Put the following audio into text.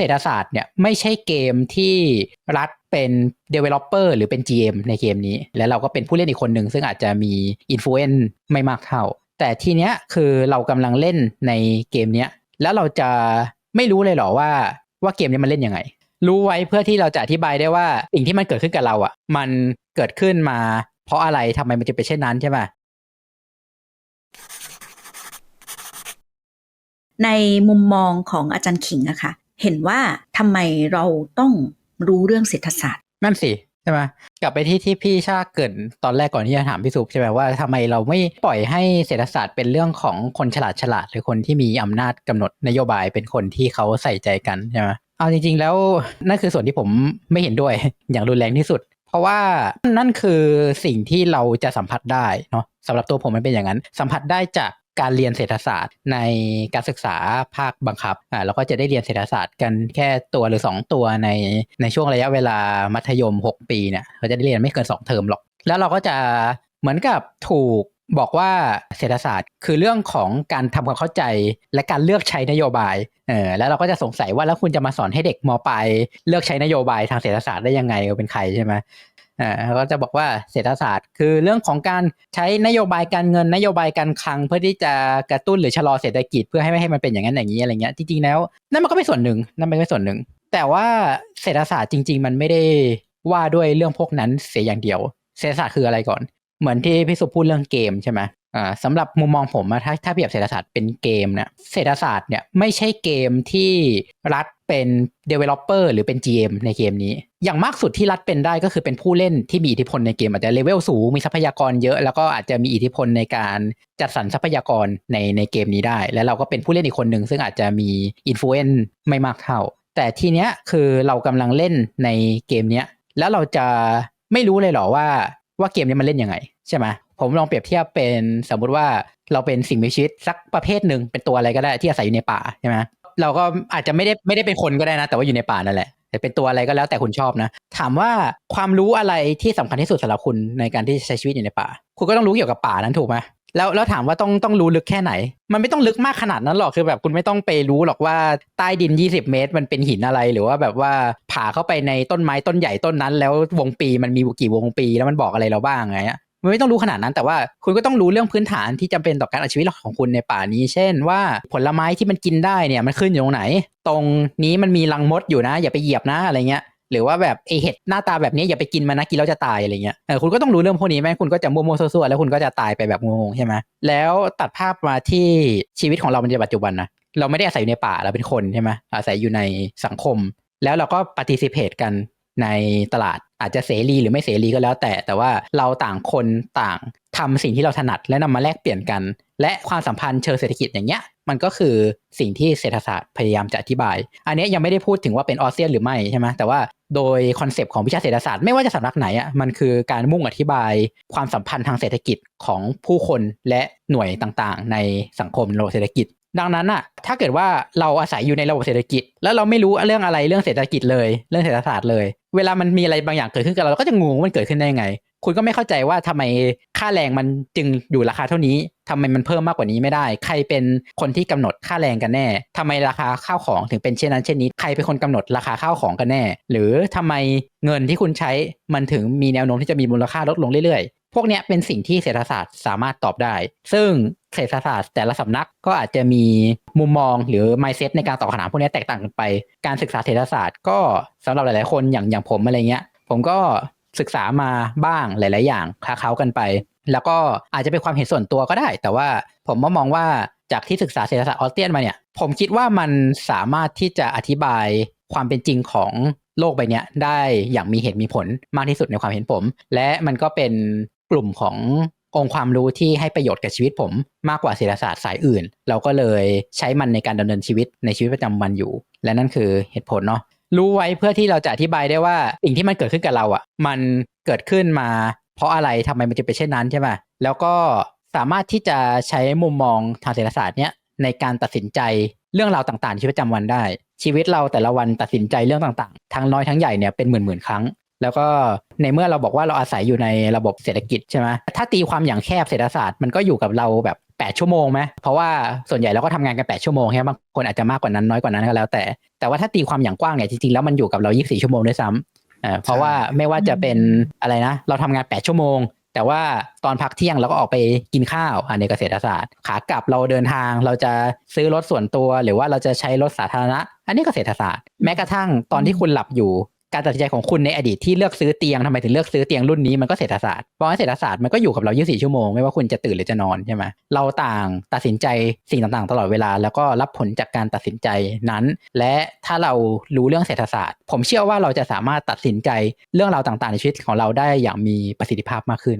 เศรษฐศาสตร์เนี่ยไม่ใช่เกมที่รัฐเป็น developer หรือเป็น GM ในเกมนี้ แล้วเราก็เป็นผู้เล่นอีกคนหนึ่ง ซึ่งอาจจะมี influence ไม่มากเท่า แต่ทีเนี้ยคือเรากำลังเล่นในเกมเนี้ยแล้วเราจะไม่รู้เลยเหรอว่าว่าเกมนี้มันเล่นยังไง รู้ไว้เพื่อที่เราจะอธิบายได้ว่าสิ่งที่มันเกิดขึ้นกับเราอะ มันเกิดขึ้นมา เพราะอะไรทำไมมันจะเป็นเช่นนั้นใช่ไหมในมุมมองของอาจารย์ขิงอะค่ะ เห็นว่าทำไมเราต้องรู้เรื่องเศรษฐศาสตร์ นั่นสิใช่ไหมกลับไปที่ที่พี่ชาเกรินตอนแรกก่อนที่จะถามพี่สุปใช่ไหมว่าทำไมเราไม่ปล่อยให้เศรษฐศาสตร์เป็นเรื่องของคนฉลาดฉลาดหรือคนที่มีอำนาจกำหนดนโยบายเป็นคนที่เขาใส่ใจกันใช่ไหมเอาจริง ๆ แล้วนั่นคือส่วนที่ผมไม่เห็นด้วยอย่างรุนแรงที่สุด เพราะว่านั่นคือสิ่งที่เราจะสัมผัสได้เนาะสำหรับตัวผมมันเป็นอย่างนั้น สัมผัสได้จาก การเรียนเศรษฐศาสตร์ในการศึกษาภาคบังคับอ่าเราก็จะได้เรียนเศรษฐศาสตร์กันแค่ตัวหรือ 2 ตัวในในช่วงระยะเวลามัธยม 6 ปีเนี่ยเราจะได้เรียนไม่เกิน 2 เทอมหรอก แล้วเราก็จะเหมือนกับถูกบอกว่าเศรษฐศาสตร์คือเรื่องของการทำความเข้าใจและการเลือกใช้นโยบาย เออแล้วเราก็จะสงสัยว่าแล้วคุณจะมาสอนให้เด็กมปลายเลือกใช้นโยบายทางเศรษฐศาสตร์ได้ยังไงเป็นใครใช่ไหม อ่าเขาก็จะบอกว่าเศรษฐศาสตร์ คือเรื่องของการใช้นโยบายการเงินนโยบายการคลัง เพื่อที่จะกระตุ้นหรือชะลอเศรษฐกิจเพื่อให้ไม่ให้มันเป็นอย่างนั้นอย่างนี้อะไรเงี้ยจริงๆแล้วนั่นมันก็เป็นส่วนหนึ่งนั่นมันก็เป็นส่วนหนึ่ง แต่ว่าเศรษฐศาสตร์จริง ๆ มันไม่ได้ว่าด้วยเรื่องพวกนั้นเสียอย่างเดียว เศรษฐศาสตร์คืออะไรก่อน เหมือนที่พี่สุพูดเรื่องเกมใช่ไหม อ่าสำหรับมุมมองผมอะถ้าถ้าเปรียบเศรษฐศาสตร์เป็นเกมเนี่ยเศรษฐศาสตร์เนี่ยไม่ใช่เกมที่รัฐเป็น developer หรือเป็น GM ในเกมนี้ อย่างมากสุดที่รัฐเป็นได้ก็คือเป็นผู้เล่นที่มีอิทธิพลในเกมอาจจะเลเวลสูงมีทรัพยากรเยอะ แล้วก็อาจจะมีอิทธิพลในการจัดสรรทรัพยากรในในเกมนี้ได้ และเราก็เป็นผู้เล่นอีกคนหนึ่งซึ่งอาจจะมี influence ไม่มากเท่า แต่ทีเนี้ยคือเรากำลังเล่นในเกมเนี้ยแล้วเราจะไม่รู้เลยเหรอว่าว่าเกมนี้มันเล่นยังไงใช่ไหม ผมลองเปรียบเทียบเป็นสมมุติว่าเราเป็นสิ่งมีชีวิตสักประเภทหนึ่งเป็นตัวอะไรก็ได้ที่อาศัยอยู่ในป่าใช่ไหมเราก็อาจจะไม่ได้ไม่ได้เป็นคนก็ได้นะ แต่ว่าอยู่ในป่านั่นแหละแต่เป็นตัวอะไรก็แล้วแต่คุณชอบนะ ถามว่าความรู้อะไรที่สำคัญที่สุดสำหรับคุณในการที่ใช้ชีวิตอยู่ในป่า คุณก็ต้องรู้เกี่ยวกับป่านั้นถูกไหมแล้วแล้วถามว่าต้องต้องรู้ลึกแค่ไหน มันไม่ต้องลึกมากขนาดนั้นหรอกคือแบบคุณไม่ต้องไปรู้หรอกว่าใต้ดิน 20 เมตร มันเป็นหินอะไรหรือว่าแบบว่าผ่าเข้าไปในต้นไม้ต้นใหญ่ต้นนั้น แล้ววงปีมันมีกี่วงปีแล้วมันบอกอะไรเราบ้างไง มันไม่ต้องรู้ขนาดนั้น แต่ว่าคุณก็ต้องรู้เรื่องพื้นฐานที่จำเป็นต่อการเอาชีวิตของคุณในป่านี้ เช่นว่าผลไม้ที่มันกินได้เนี่ยมันขึ้นอยู่ตรงไหน ตรงนี้มันมีรังมดอยู่นะ อย่าไปเหยียบนะอะไรเงี้ยหรือว่าแบบไอเห็ดหน้าตาแบบนี้อย่าไปกินมันนะกินแล้วจะตายอะไรเงี้ยเออคุณก็ต้องรู้เรื่องพวกนี้ไหมคุณก็จะมัวๆซั่วๆแล้วคุณก็จะตายไปแบบงงๆใช่ไหมแล้วตัดภาพมาที่ชีวิตของเราในปัจจุบันนะเราไม่ได้อาศัยอยู่ในป่าเราเป็นคนใช่ไหมอาศัยอยู่ในสังคม แล้วเราก็ปฏิสิเพตกัน ในตลาดอาจจะเสรีหรือไม่เสรีก็แล้วแต่ แต่ว่าเราต่างคนต่างทำสิ่งที่เราถนัดและนำมาแลกเปลี่ยนกัน และความสัมพันธ์เชิงเศรษฐกิจอย่างเงี้ยมันก็คือสิ่งที่เศรษฐศาสตร์พยายามจะอธิบาย อันนี้ยังไม่ได้พูดถึงว่าเป็นออสเซียนหรือไม่ใช่ไหมแต่ว่าโดยคอนเซปต์ของวิชาเศรษฐศาสตร์ไม่ว่าจะสำนักไหนอะมันคือการมุ่งอธิบายความสัมพันธ์ทางเศรษฐกิจของผู้คนและหน่วยต่างๆ ในสังคมระบบเศรษฐกิจ ดังนั้นอะถ้าเกิดว่าเราอาศัยอยู่ในระบบเศรษฐกิจ แล้วเราไม่รู้เรื่องอะไรเรื่องเศรษฐกิจเลย เรื่องเศรษฐศาสตร์เลย เวลามันมีอะไรบางอย่างเกิดขึ้นกับเราเราก็จะงงว่ามันเกิดขึ้นได้ยังไง คุณก็ไม่เข้าใจว่าทำไมค่าแรงมันจึงอยู่ราคาเท่านี้ทำไมมันเพิ่มมากกว่านี้ไม่ได้ ใครเป็นคนที่กำหนดค่าแรงกันแน่ทำไมราคาข้าวของถึงเป็นเช่นนั้นเช่นนี้ ใครเป็นคนกำหนดราคาข้าวของกันแน่ หรือทำไมเงินที่คุณใช้มันถึงมีแนวโน้มที่จะมีมูลค่าลดลงเรื่อย พวกเนี้ยเป็นสิ่งที่เศรษฐศาสตร์สามารถตอบได้ ซึ่งเศรษฐศาสตร์แต่ละสำนักก็อาจจะมีมุมมองหรือ mindset ในการตอบคำถามพวกนี้แตกต่างกันไป การศึกษาเศรษฐศาสตร์ก็สำหรับหลาย ๆ คนอย่างอย่างผมอะไรเงี้ย ผมก็ศึกษามาบ้างหลาย ๆ อย่างคล้าเขากันไป แล้วก็อาจจะเป็นความเห็นส่วนตัวก็ได้ แต่ว่าผมมองว่าจากที่ศึกษาเศรษฐศาสตร์ออสเตรียนมาเนี่ย ผมคิดว่ามันสามารถที่จะอธิบายความเป็นจริงของโลกใบนี้ได้อย่างมีเหตุมีผลมากที่สุดในความเห็นผม และมันก็เป็น กลุ่มขององค์ความรู้ที่ให้ประโยชน์กับชีวิตผม มากกว่าศรษฐศาสตร์สายอื่น เราก็เลยใช้มันในการดำเนินชีวิตในชีวิตประจำวันอยู่ และนั่นคือเหตุผลเนาะรู้ไว้เพื่อที่เราจะอธิบายได้ว่าสิ่งที่มันเกิดขึ้นกับเราอะ่ะ มันเกิดขึ้นมา เพราะอะไรทำไมมันจะเป็นเช่นนั้นใช่ไหมแล้วก็สามารถที่จะใช้มุมมองทางศรษฐศาสตร์เนี้ยในการตัดสินใจเรื่องราวต่างๆในชีวิตประจำวันได้ ชีวิตเราแต่ละวันตัดสินใจเรื่องต่างๆ ทั้งน้อยทั้งใหญ่เนี่ยเป็นหมื่นๆครั้ง แล้วก็ในเมื่อเราบอกว่าเราอาศัยอยู่ในระบบเศรษฐกิจใช่ไหมถ้าตีความอย่างแคบเศรษฐศาสตร์มันก็อยู่กับเราแบบ 8 ชั่วโมงไหมเพราะว่าส่วนใหญ่เราก็ทำงานกัน 8 ชั่วโมงใช่ไหมบางคนอาจจะมากกว่านั้นน้อยกว่านั้นก็แล้ว แต่แต่ว่าถ้าตีความอย่างกว้างเนี่ยจริงๆแล้วมันอยู่กับเรา 24 ชั่วโมงด้วยซ้ำอ่าเพราะว่าไม่ว่าจะเป็นอะไรนะ เราทำงาน 8 ชั่วโมงแต่ว่าตอนพักเที่ยงเราก็ออกไปกินข้าวอันในเกษตรศาสตร์ ขากลับเราเดินทางเราจะซื้อรถส่วนตัว หรือว่าเราจะใช้รถสาธารณะ อันนี้เกษตรศาสตร์ แม้กระทั่งตอนที่คุณหลับอยู่ การตัดสินใจของคุณในอดีตที่เลือกซื้อเตียงทำไมถึงเลือกซื้อเตียงรุ่นนี้มันก็เศรษฐศาสตร์เพราะว่าเศรษฐศาสตร์มันก็อยู่กับเรา24ชั่วโมงไม่ว่าคุณจะตื่นหรือจะนอนใช่ไหมเราต่างตัดสินใจสิ่งต่างๆ ตลอดเวลา แล้วก็รับผลจากการตัดสินใจนั้น และถ้าเรารู้เรื่องเศรษฐศาสตร์ ผมเชื่อว่าเราจะสามารถตัดสินใจเรื่องราวต่างๆ ในชีวิตของเราได้อย่างมีประสิทธิภาพมากขึ้น